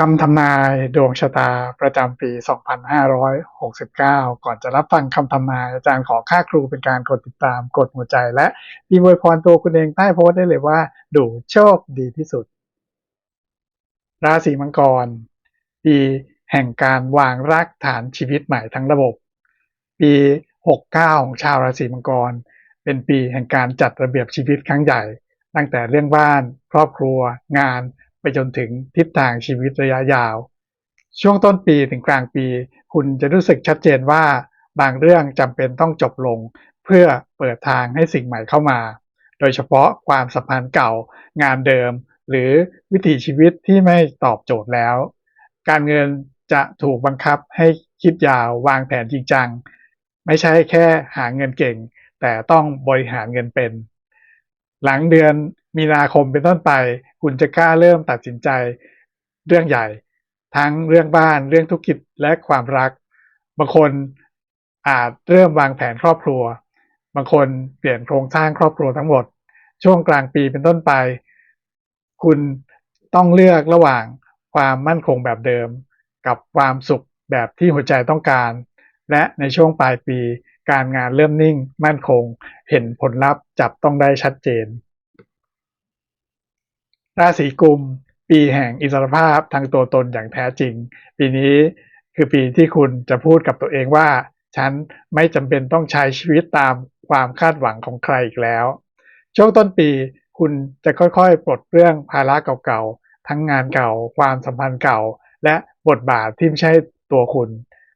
คำทำนายดวงชะตาประจำปี 2569 ก่อนจะรับฟังคำทำนาย อาจารย์ขอค่าครูเป็นการกดติดตามกดหัวใจ และดีมวยพรตัวคุณเองใต้โพสต์ได้เลยว่า ดูโชคดีที่สุด ราศีมังกร ปีแห่งการวางรากฐานชีวิตใหม่ทั้งระบบ ปี 69 ของชาวราศีมังกร เป็นปีแห่งการจัดระเบียบชีวิตครั้งใหญ่ ตั้งแต่เรื่องบ้าน ครอบครัว งาน จนถึงทิศทางชีวิตระยะยาว ช่วงต้นปีถึงกลางปี คุณจะรู้สึกชัดเจนว่าบางเรื่องจำเป็นต้องจบลง เพื่อเปิดทางให้สิ่งใหม่เข้ามา โดยเฉพาะความสัมพันธ์เก่า งานเดิม หรือวิถีชีวิตที่ไม่ตอบโจทย์แล้ว การเงินจะถูกบังคับให้คิดยาววางแผนจริงจัง ไม่ใช่แค่หาเงินเก่ง แต่ต้องบริหารเงินเป็น หลังเดือนมีนาคมเป็นต้นไป คุณจะกล้าเริ่มตัดสินใจเรื่องใหญ่ ทั้งเรื่องบ้านเรื่องธุรกิจและความรัก บางคนอาจเริ่มวางแผนครอบครัว บางคนเปลี่ยนโครงสร้างครอบครัวทั้งหมด ช่วงกลางปีเป็นต้นไป คุณต้องเลือกระหว่างความมั่นคงแบบเดิม กับความสุขแบบที่หัวใจต้องการ และในช่วงปลายปีการงานเริ่มนิ่ง มั่นคง เห็นผลลัพธ์จับต้องได้ชัดเจน ราศีกุม ปีแห่งอิสรภาพทางตัวตนอย่างแท้จริง ปีนี้คือปีที่คุณจะพูดกับตัวเองว่า ฉันไม่จำเป็นต้องใช้ชีวิตตามความคาดหวังของใครอีกแล้ว ช่วงต้นปีคุณจะค่อยๆ ปลดเรื่องภาระเก่าๆ ทั้งงานเก่า ความสัมพันธ์เก่า และบทบาทที่ไม่ใช่ตัวคุณ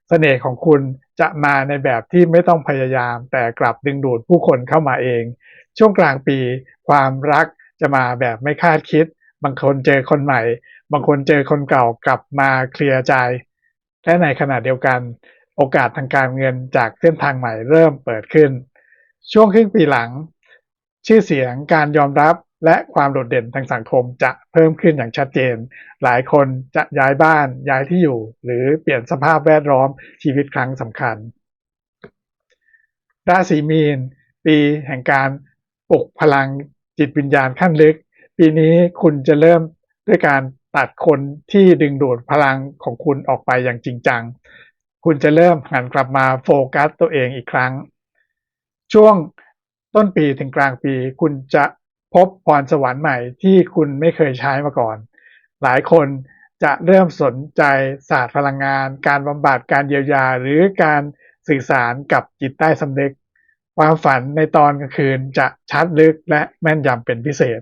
เสน่ห์ของคุณจะมาในแบบที่ไม่ต้องพยายาม แต่กลับดึงดูดผู้คนเข้ามาเอง ช่วงกลางปี ความรัก จะมาแบบไม่คาดคิด บางคนเจอคนใหม่ บางคนเจอคนเก่ากลับมาเคลียร์ใจ และในขณะเดียวกันโอกาสทางการเงินจากเส้นทางใหม่เริ่มเปิดขึ้น ช่วงครึ่งปีหลัง ชื่อเสียงการยอมรับและความโดดเด่นทางสังคมจะเพิ่มขึ้นอย่างชัดเจน หลายคนจะย้ายบ้านย้ายที่อยู่ หรือเปลี่ยนสภาพแวดล้อมชีวิตครั้งสำคัญ ราศีมีน ปีแห่งการปลุกพลัง จิตวิญญาณขั้นลึก ปีนี้คุณจะเริ่มด้วยการตัดคนที่ดึงดูดพลังของคุณออกไปอย่างจริงจัง คุณจะเริ่มหันกลับมาโฟกัสตัวเองอีกครั้ง ช่วงต้นปีถึงกลางปี คุณจะพบพรสวรรค์ใหม่ที่คุณไม่เคยใช้มาก่อน หลายคนจะเริ่มสนใจศาสตร์พลังงาน การบำบัดการเยียวยา หรือการสื่อสารกับจิตใต้สำนึก ความฝันในตอนกลางคืนจะชัดลึกและแม่นยำเป็นพิเศษ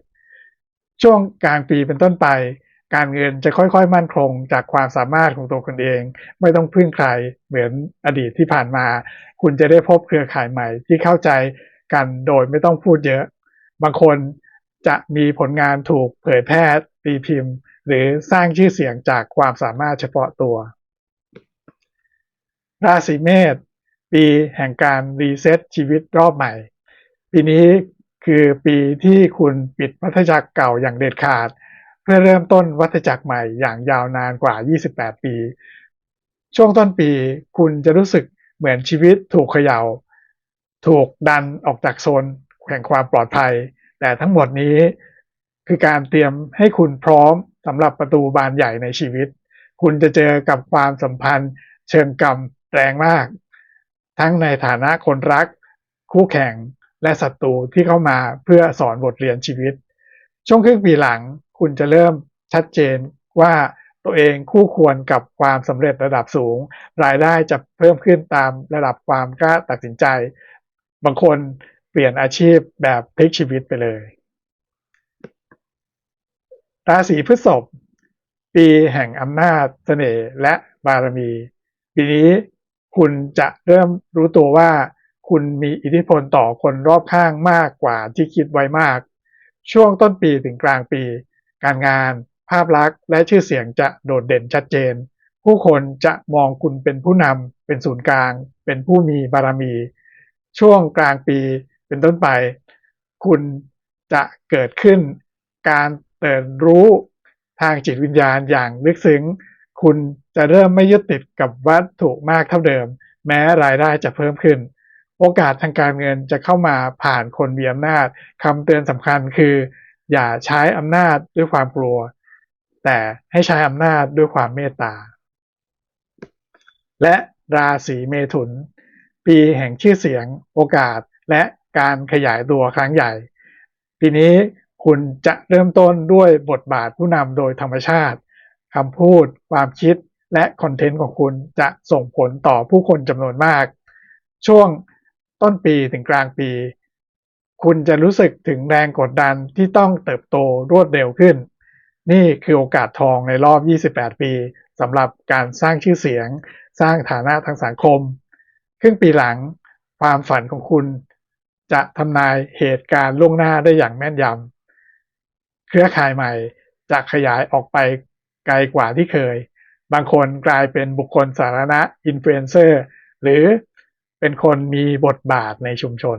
ช่วงกลางปีเป็นต้นไป การเงินจะค่อยๆ มั่นคงจากความสามารถของตัวคุณเอง ไม่ต้องพึ่งใครเหมือนอดีตที่ผ่านมา คุณจะได้พบเครือข่ายใหม่ที่เข้าใจกันโดยไม่ต้องพูดเยอะ บางคนจะมีผลงานถูกเผยแพร่ตีพิมพ์ หรือสร้างชื่อเสียงจากความสามารถเฉพาะตัว ราศีเมษ ปีแห่งการรีเซ็ตชีวิตรอบใหม่ ปีนี้คือปีที่คุณปิดวัฏจักรเก่าอย่างเด็ดขาด เพื่อเริ่มต้นวัฏจักรใหม่อย่างยาวนานกว่า 28 ปี ช่วงต้นปีคุณจะรู้สึกเหมือนชีวิตถูกเขยา่า ถูกดันออกจากโซนแห่งความปลอดภัย แต่ทั้งหมดนี้คือการเตรียมให้คุณพร้อมสำหรับประตูบานใหญ่ในชีวิต คุณจะเจอกับความสัมพันธ์เชิงกรรมแรงมาก ทั้งในฐานะคนรัก คู่แข่งและศัตรูที่เข้ามาเพื่อสอนบทเรียนชีวิต ช่วงครึ่งปีหลังคุณจะเริ่มชัดเจนว่าตัวเองคู่ควรกับความสำเร็จระดับสูง รายได้จะเพิ่มขึ้นตามระดับความกล้าตัดสินใจ บางคนเปลี่ยนอาชีพแบบพลิกชีวิตไปเลย ราศีพฤษภปีแห่งอำนาจเสน่ห์และบารมี ปีนี้ คุณจะเริ่มรู้ตัวว่า คุณมีอิทธิพลต่อคนรอบข้างมากกว่าที่คิดไว้มาก ช่วงต้นปีถึงกลางปี การงาน ภาพลักษณ์และชื่อเสียงจะโดดเด่นชัดเจน ผู้คนจะมองคุณเป็นผู้นำเป็นศูนย์กลาง เป็นผู้มีบารมี ช่วงกลางปีเป็นต้นไป คุณจะเกิดขึ้น การเตินรู้ทางจิตวิญญาณอย่างลึกซึ้ง คุณ จะเริ่มไม่ยึดติดกับวัตถุมากเท่าเดิม แม้รายได้จะเพิ่มขึ้น โอกาสทางการเงินจะเข้ามาผ่านคนมีอำนาจคำเตือนสำคัญคือ อย่าใช้อำนาจด้วยความกลัว แต่ให้ใช้อำนาจด้วยความเมตตา และราศีเมถุน ปีแห่งชื่อเสียง โอกาสและการขยายตัวครั้งใหญ่ ปีนี้คุณจะเริ่มต้นด้วยบทบาทผู้นำโดยธรรมชาติคำพูด ความคิด และคอนเทนต์ของคุณจะส่งผลต่อผู้คนจำนวนมาก ช่วงต้นปีถึงกลางปี คุณจะรู้สึกถึงแรงกดดันที่ต้องเติบโตรวดเร็วขึ้น นี่คือโอกาสทองในรอบ 28 ปีสำหรับการสร้างชื่อเสียง สร้างฐานะทางสังคม ครึ่งปีหลังความฝันของคุณจะทำนายเหตุการณ์ล่วงหน้าได้อย่างแม่นยำ เครือข่ายใหม่จะขยายออกไปไกลกว่าที่เคย บางคนกลายเป็นบุคคลสาธารณะอินฟลูเอนเซอร์หรือเป็นคนมีบทบาทในชุมชน